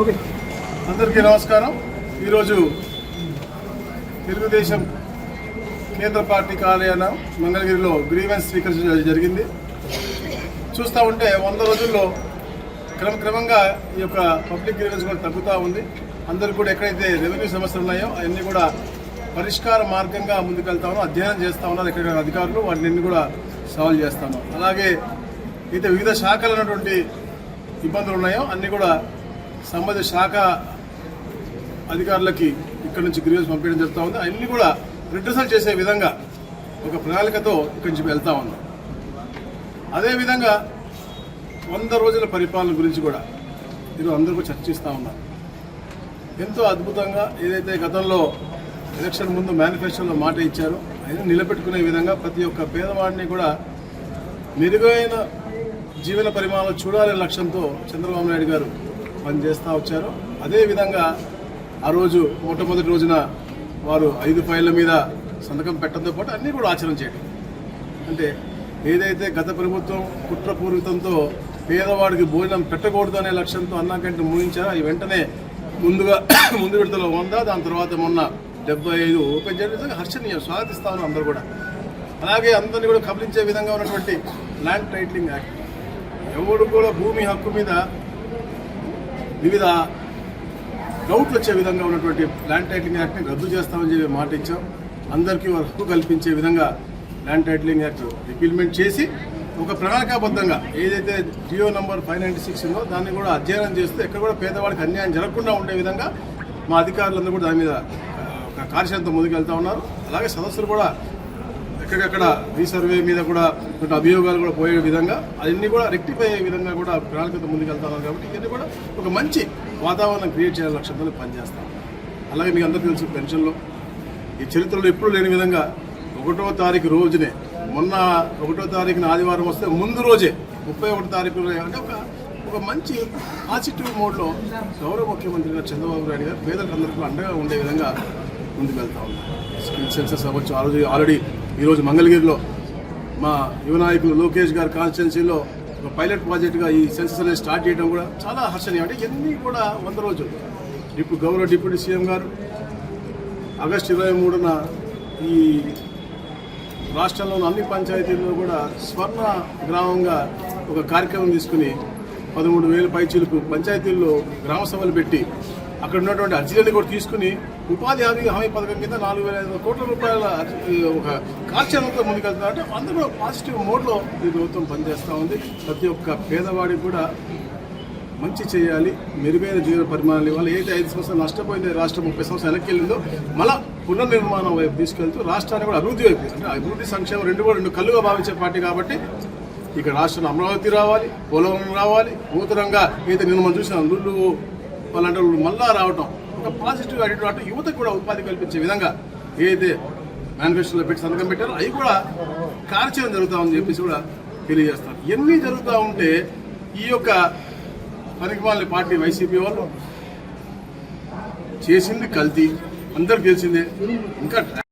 Okay. అందరికీ నమస్కారం. ఈరోజు తెలుగుదేశం కేంద్ర పార్టీ కార్యాలయం మంగళగిరిలో గ్రీవెన్స్ స్వీకరించడం జరిగింది. చూస్తూ ఉంటే వంద రోజుల్లో క్రమక్రమంగా ఈ యొక్క పబ్లిక్ గ్రీవెన్స్ కూడా తగ్గుతూ ఉంది. అందరూ కూడా ఎక్కడైతే రెవెన్యూ సమస్యలు ఉన్నాయో అవన్నీ కూడా పరిష్కార మార్గంగా ముందుకెళ్తా ఉన్నాం అధ్యయనం చేస్తూ ఉన్నారు ఎక్కడ అధికారులు. వాటిని కూడా సాల్వ్ చేస్తాము. అలాగే అయితే వివిధ శాఖలు ఉన్నటువంటి ఇబ్బందులు ఉన్నాయో అన్నీ కూడా సంబంధిత శాఖ అధికారులకి ఇక్కడ నుంచి గ్రీవెన్స్ పంపించడం జరుగుతూ ఉంది. అన్ని కూడా రిడ్రసల్ చేసే విధంగా ఒక ప్రణాళికతో ఇక్కడి నుంచి వెళ్తా ఉన్నాం. అదేవిధంగా వంద రోజుల పరిపాలన గురించి కూడా ఈరోజు అందరూ చర్చిస్తూ ఉన్నారు. ఎంతో అద్భుతంగా ఏదైతే గతంలో ఎలక్షన్ ముందు మేనిఫెస్టోలో మాట ఇచ్చారో ఆయన నిలబెట్టుకునే విధంగా ప్రతి ఒక్క పేదవాడిని కూడా మెరుగైన జీవన పరిమాణాలు చూడాలనే లక్ష్యంతో చంద్రబాబు నాయుడు గారు పనిచేస్తూ వచ్చారు. అదేవిధంగా ఆ రోజు మొట్టమొదటి రోజున వారు ఐదు ఫైళ్ళ మీద సంతకం పెట్టడంతో పాటు అన్నీ కూడా ఆచరణ చేయడం. అంటే ఏదైతే గత ప్రభుత్వం కుట్రపూరితంతో పేదవాడికి భోజనం పెట్టకూడదు అనే లక్ష్యంతో అన్నాకంటే ముగించారో అవి వెంటనే ముందుగా ముందు విడతలో వంద దాని తర్వాత మొన్న డెబ్బై ఐదు ఓపెన్ చేయడం నిజంగా హర్షణీయం స్వాగతిస్తా ఉన్నారు అందరూ కూడా. అలాగే అందరినీ కూడా కబలించే విధంగా ఉన్నటువంటి ల్యాండ్ టైటిలింగ్ యాక్ట్. ఎవరు కూడా భూమి హక్కు మీద వివిధ డౌట్లు వచ్చే విధంగా ఉన్నటువంటి ల్యాండ్ టైటిలింగ్ యాక్ట్ని రద్దు చేస్తామని చెప్పి మాట ఇచ్చాం. అందరికీ హక్కు కల్పించే విధంగా ల్యాండ్ టైటిలింగ్ యాక్ట్ ఇంప్లిమెంట్ చేసి ఒక ప్రణాళికాబద్ధంగా ఏదైతే Jio number five ninety six ఉందో దాన్ని కూడా అధ్యయనం చేస్తూ ఎక్కడ కూడా పేదవాడికి అన్యాయం జరగకుండా ఉండే విధంగా మా అధికారులందరూ కూడా దాని మీద ఆ, ఒక కార్యశాలతో ముందుకెళ్తా ఉన్నారు. అలాగే సదస్సులు కూడా ఎక్కడెక్కడ రీసర్వే మీద కూడా కొన్ని అభియోగాలు కూడా పోయే విధంగా అవన్నీ కూడా రెక్టిఫై అయ్యే విధంగా కూడా ప్రణాళికత ముందుకెళ్తున్నారు కాబట్టి ఇవన్నీ కూడా ఒక మంచి వాతావరణం క్రియేట్ చేయాలి లక్ష్యంతో పనిచేస్తాం. అలాగే మీకు అందరికీ తెలుసు పెన్షన్లో. ఈ చరిత్రలో ఎప్పుడూ లేని విధంగా ఒకటో తారీఖు రోజునే మొన్న ఒకటో తారీఖున ఆదివారం వస్తే ముందు రోజే ముప్పై ఒకటో తారీఖు అంటే ఒక ఒక మంచి పాజిటివ్ మోడ్లో గౌరవ ముఖ్యమంత్రి గారు చంద్రబాబు నాయుడు గారు పేదలకు అందరికీ అండగా ఉండే విధంగా ముందుకు వెళ్తా ఉన్నారు. స్కిల్ సెన్సెస్ అవ్వచ్చు ఆల్రెడీ ఆల్రెడీ ఈరోజు మంగళగిరిలో మా యువ నాయకులు లోకేష్ గారి కాన్స్టిట్యున్సీలో ఒక పైలట్ ప్రాజెక్టుగా ఈ సెన్సస్ అనేది స్టార్ట్ చేయడం కూడా చాలా హర్షణీయం. అంటే ఇవన్నీ కూడా వంద రోజులు. ఇప్పుడు గౌరవ డిప్యూటీ సీఎం గారు ఆగస్టు ఇరవై మూడున ఈ రాష్ట్రంలోని అన్ని పంచాయతీల్లో కూడా స్వర్ణ గ్రామంగా ఒక కార్యక్రమం తీసుకుని పదమూడు వేల పైచీలకు పంచాయతీల్లో గ్రామ సభలు పెట్టి అక్కడ ఉన్నటువంటి అర్జీలను కూడా తీసుకుని ఉపాధి హామీ హామీ పథకం కింద నాలుగు వేల ఐదు కోట్ల రూపాయల ఒక కార్యక్రమంతో ముందుకెళ్తున్నారు అంటే అందరూ పాజిటివ్ మోడ్లో ఈ ప్రభుత్వం పనిచేస్తూ ఉంది. ప్రతి ఒక్క పేదవాడికి కూడా మంచి చేయాలి. మెరుగైన జీవన పరిమాణాలు ఇవ్వాలి. ఏదైతే ఐదు సంవత్సరాలు నష్టపోయింది రాష్ట్రం ముప్పై సంవత్సరాలు వెనక్కి వెళ్ళిందో మళ్ళా పునర్నిర్మాణం వైపు తీసుకెళ్తూ రాష్ట్రాన్ని కూడా అభివృద్ధి వైపు అంటే అభివృద్ధి సంక్షేమం రెండు కూడా రెండు కళ్ళుగా భావించే పార్టీ కాబట్టి ఇక రాష్ట్రంలో అమరావతి రావాలి పోలవరం రావాలి. నూతనంగా ఏదైతే నేను మనం చూసిన లుల్లు అలాంటి మళ్ళా రావటం. ఒక పాజిటివ్ యాటిట్యూడ్ అంటే యువతకు కూడా ఉపాధి కల్పించే విధంగా ఏదైతే మేనిఫెస్టోలో పెట్టి సంతకం పెట్టారో అవి కూడా కార్యచరణ జరుగుతామని చెప్పేసి కూడా తెలియజేస్తారు. ఇవన్నీ జరుగుతూ ఉంటే ఈ యొక్క పనికిమాలిన పార్టీ వైసీపీ వాళ్ళు చేసింది కల్తీ అందరికి తెలిసిందే. ఇంకా